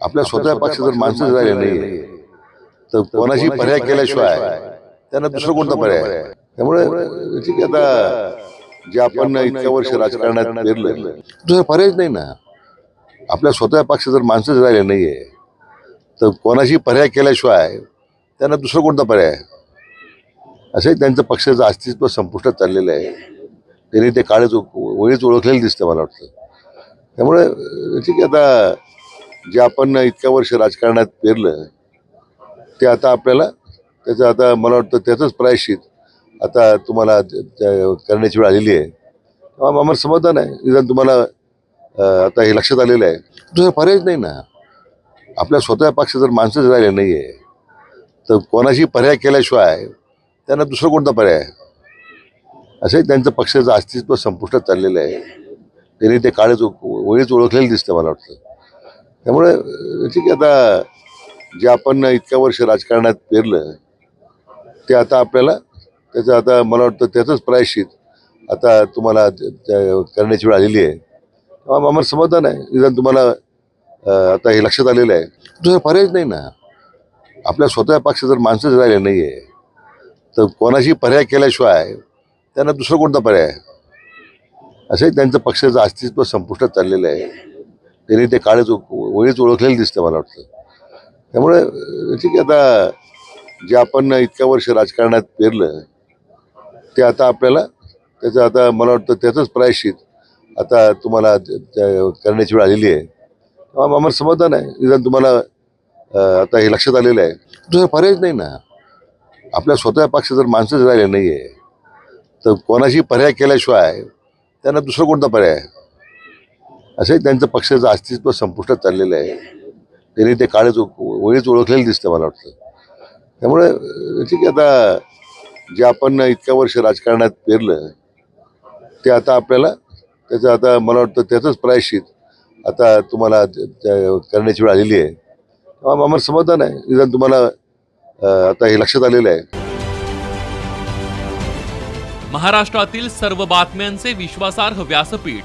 आपल्या स्वतः पक्षात जर माणसं झाले नाही तर कोणाशी पर्याय केल्याशिवाय त्यांना दुसरं कोणता पर्याय? आहे? त्यामुळे ठीक आता जे आपण इतक्या वर्ष राजकारणात पेरलं दुसरा पर्यायच नाही ना. आपल्या स्वतः पक्षात जर माणसं झाले नाहीये तर कोणाशी पर्याय केल्याशिवाय त्यांना दुसरं कोणता पर्याय? असंही त्यांचं पक्षाचं अस्तित्व संपुष्टात चाललेलं आहे. त्यांनी ते काळच वळीच ओळखलेलं दिसतं मला वाटतं. त्यामुळे ठीक आहे आता जे आपण इतक्या वर्ष राजकारणात पेरलं ते आता आपल्याला त्याचं आता मला वाटतं त्याचंच प्रायश्चित आता तुम्हाला करण्याची वेळ आलेली आहे. आम्हाला समाधान आहे. निदान तुम्हाला आता हे लक्षात आलेलं आहे. दुसरा पर्यायच नाही ना. आपल्या स्वतः पक्ष जर माणसंच राहिले नाही आहे तर कोणाशी पर्याय केल्याशिवाय त्यांना दुसरा कोणता पर्याय आहे? असंही त्यांचं पक्षाचं अस्तित्व संपुष्टात चाललेलं आहे. त्यांनी ते काळच वळीच ओळखलेलं दिसतं मला वाटतं. त्यामुळे ठीक आहे आता जे आपण इतक्या वर्ष राजकारणात पेरलं ते आता आपल्याला त्याचं आता मला वाटतं त्याचंच प्रायश्चित आता तुम्हाला करण्याची वेळ आलेली आहे. आम्हाला समाधान आहे. निदान तुम्हाला आता हे लक्षात आलेलं आहे. दुसरा पर्यायच नाही ना. आपल्या स्वतः पक्ष जर माणसंच राहिले नाही आहे तर कोणाशी पर्याय केल्याशिवाय त्यांना दुसरं कोणता पर्याय आहे? असंही त्यांचं पक्षाचं अस्तित्व संपुष्टात चाललेलं आहे. त्यांनी ते काळच ओळीच ओळखलेलं दिसतं मला वाटतं. त्यामुळे ठीक आहे आता जे आपण इतक्या वर्ष राजकारणात पेरलं ते आता आपल्याला त्याचं आता मला वाटतं त्याचंच प्रायश्चित. आता तुम्हाला करण्याची वेळ आलेली आहे. आम्हाला समाधान आहे. निदान तुम्हाला आता हे लक्षात आलेलं आहे. दुसरं पर्यायच नाही ना. आपल्या स्वतः पक्ष जर माणसं राहिले नाही आहे तर कोणाशी पर्याय केल्याशिवाय त्यांना दुसरा कोणता पर्याय आहे? असंही त्यांचं पक्षाचं अस्तित्व संपुष्टात चाललेलं आहे त्यांनी ते काळच वळीच ओळखलेलं दिसतं मला वाटतं. त्यामुळे ठीक आहे आता जे आपण इतक्या वर्ष राजकारणात पेरलं ते आता आपल्याला त्याचं आता मला वाटतं त्याचंच प्रायश्चित आता तुम्हाला करण्याची वेळ आलेली आहे. आम्हाला समाधान आहे. निदान तुम्हाला आता हे लक्षात आलेलं आहे. महाराष्ट्रातील सर्व बातम्यांचे विश्वासार्ह व्यासपीठ